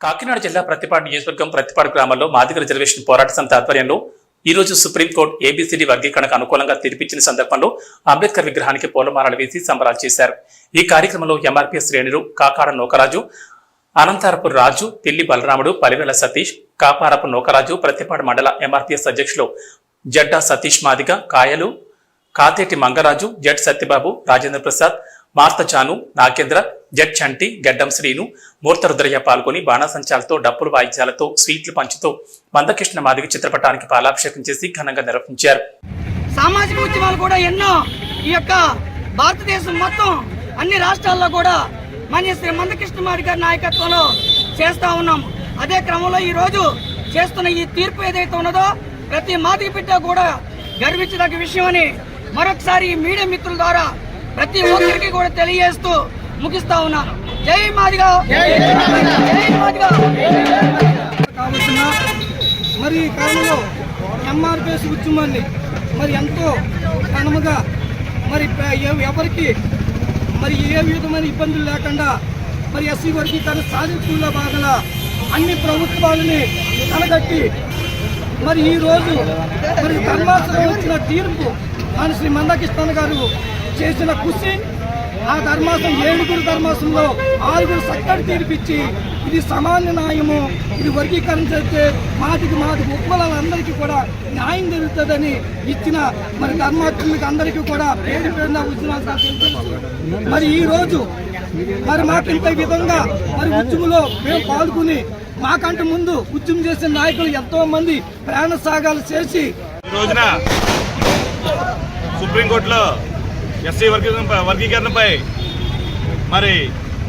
కాకినాడ జిల్లా ప్రతిపాడు నియోజకవర్గం ప్రతిపాడు గ్రామంలో మాదిగ రిజర్వేషన్ పోరాట సమితి ఆధ్వర్యంలో ఈ రోజు సుప్రీంకోర్టు ఏబీసీడీ వర్గీకరణకు అనుకూలంగా తీర్పిచ్చిన సందర్భంలో అంబేద్కర్ విగ్రహానికి పూలమాలలు వేసి సంబరాలు చేశారు. ఈ కార్యక్రమంలో ఎంఆర్పీ శ్రేణులు కాకాడ నూకరాజు అనంతారపు రాజు పిల్లి బలరాముడు పలివేల సతీష్ కాపారపు నూకరాజు ప్రతిపాడు మండల ఎంఆర్పీఎస్ అధ్యక్షులు జడ్డా సతీష్ మాదిగ కాయలు కాతేటి మంగరాజు జడ్ సత్యబాబు రాజేంద్ర ప్రసాద్ మార్తచాను నాగేంద్ర జడ్ చంటి గడ్డం శ్రీను మూర్తరుద్రయ్య పాల్గొని బాణాసంచాలతో డప్పులు వాయిద్యాలతో స్వీట్లు పంచుతూ మందకృష్ణ మాదిగ చిత్రపటానికి పాలాభిషేకం చేసి ఘనంగా నిర్వహించారు. సామాజిక ఉద్యమాలు కూడా ఎన్నో ఈ యొక్క భారతదేశం మొత్తం అన్ని రాష్ట్రాల్లో కూడా మన శ్రీ మందకృష్ణ మాది గారి నాయకత్వంలో చేస్తా ఉన్నాం అదే క్రమంలో ఈ రోజు చేస్తున్న ఈ తీర్పు ఏదైతే ఉన్నదో ప్రతి మాదిక బిడ్డ కూడా గర్వించదగ్గ విషయం అని మరొకసారి ఈ మీడియా మిత్రుల ద్వారా ప్రతి ఒక్కరికి కూడా తెలియజేస్తూ ముగిస్తా ఉన్నాను జై మాదిగా. కావలసిన మరి ఈ కాలంలో ఎంఆర్పిఎస్ ఉద్యమాన్ని మరి ఎంతో ఘనముగా మరి ఎవరికి మరి ఏ విధమైన ఇబ్బందులు లేకుండా మరి ఎస్సీ వర్గీకరణ సాధించుకున్న భాగంగా అన్ని ప్రభుత్వాలని కనగట్టి మరి ఈ రోజు మరి ధర్మాసనం ఇచ్చిన తీర్పు మన శ్రీ మందకృష్ణ గారు చేసిన కృషి ఆ ధర్మాసం ఏడుగురు ధర్మాసంలో ఆరుగురు చక్కటి తీర్పిచ్చి ఇది సమాన న్యాయము ఇది వర్గీకరణ చేస్తే మాటికి మాటి ఉపకులాలందరికీ కూడా న్యాయం జరుగుతుందని ఇచ్చిన మరి ధర్మార్థులకు అందరికీ కూడా పేరు పేరున ఉద్యమాలు మరి ఈ రోజు మరి మాకు ఇంత విధంగా మరి ఉద్యమంలో మేము పాల్గొని మాకంటే ముందు ఉద్యమం చేసిన నాయకులు ఎంతో మంది ప్రాణ సాగాలు చేసి రోజున సుప్రీంకోర్టులో ఎస్సీ వర్గీకరణ వర్గీకరణపై మరి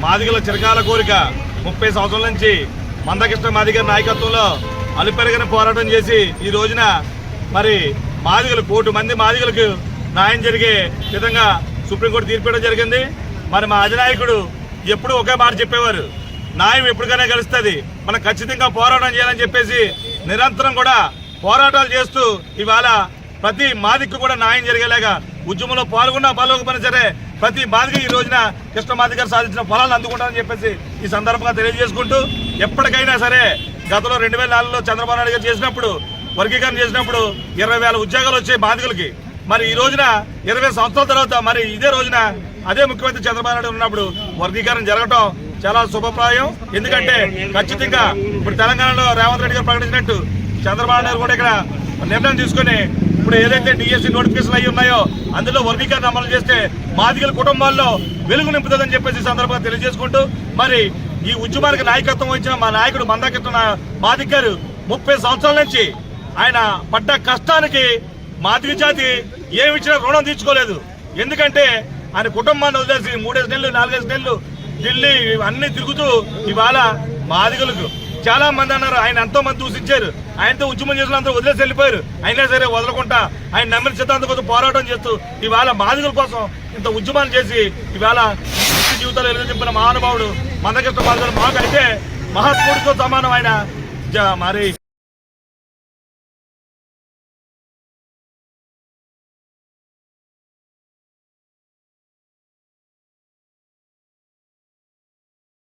మాదిగల చిరకాల కోరిక ముప్పై సంవత్సరాల నుంచి మందకృష్ణ మాదిగల నాయకత్వంలో అలుపెరగని పోరాటం చేసి ఈ రోజున మరి మాదిగలు కోటి మంది మాదిగలకు న్యాయం జరిగే విధంగా సుప్రీంకోర్టు తీర్పు జరిగింది. మరి మా అధినాయకుడు ఎప్పుడూ ఒకే మాట చెప్పేవారు. న్యాయం ఎప్పటికైనా గెలుస్తుంది. మనం ఖచ్చితంగా పోరాటం చేయాలని చెప్పేసి నిరంతరం కూడా పోరాటాలు చేస్తూ ఇవాళ ప్రతి మాదికి కూడా న్యాయం జరిగేలాగా ఉద్యమంలో పాల్గొన్నా పాల్గొకపోయినా సరే ప్రతి మాదిక ఈ రోజున కృష్ణమాదిక గారు సాధించిన ఫలాలు అందుకుంటారని చెప్పేసి ఈ సందర్భంగా తెలియజేసుకుంటూ ఎప్పటికైనా సరే గతంలో రెండు వేల నాలుగులో చంద్రబాబు నాయుడు గారు చేసినప్పుడు వర్గీకరణ చేసినప్పుడు ఇరవై వేల ఉద్యోగాలు వచ్చాయి బాధితులకి మరి ఈ రోజున ఇరవై సంవత్సరాల తర్వాత మరి ఇదే రోజున అదే ముఖ్యమంత్రి చంద్రబాబు నాయుడు ఉన్నప్పుడు వర్గీకరణ జరగటం చాలా శుభప్రాయం. ఎందుకంటే ఖచ్చితంగా ఇప్పుడు తెలంగాణలో రేవంత్ రెడ్డి గారు ప్రకటించినట్టు చంద్రబాబు నాయుడు కూడా ఇక్కడ నిర్ణయం తీసుకుని ఇప్పుడు ఏదైతే డిఎస్సి నోటిఫికేషన్ అయి ఉన్నాయో అందులో వర్గీకరణ అమలు చేస్తే మాదిగల కుటుంబాల్లో వెలుగు నింపుతుందని చెప్పేసి సందర్భంగా తెలియజేసుకుంటూ మరి ఈ ఉద్యమానికి నాయకత్వం వహించిన మా నాయకుడు మందాకృష్ణ మాదిక్ గారు ముప్పై సంవత్సరాల నుంచి ఆయన పడ్డ కష్టానికి మాదిగ జాతి ఏమి ఇచ్చినా రుణం తీర్చుకోలేదు. ఎందుకంటే ఆయన కుటుంబాన్ని వదిలేసి మూడేసి నెలలు నాలుగేసి నెలలు ఢిల్లీ అన్ని తిరుగుతూ ఇవాళ మాదిగలకు చాలా మంది అన్నారు ఆయన ఎంతో మంది దూషించారు. ఆయనతో ఉద్యమం చేసిన అందరూ వదిలేసి వెళ్ళిపోయారు. అయినా సరే వదలకుండా ఆయన నమ్మిన సిద్ధాంతం కోసం పోరాటం చేస్తూ ఇవాళ బాధితుల కోసం ఇంత ఉద్యమాలు చేసి ఇవాళ జీవితాలు ఎదురు మహానుభావుడు మందకృష్ణ మాదిగలు మాకు అయితే మహాత్ముడితో సమానం ఆయన. జ- మరి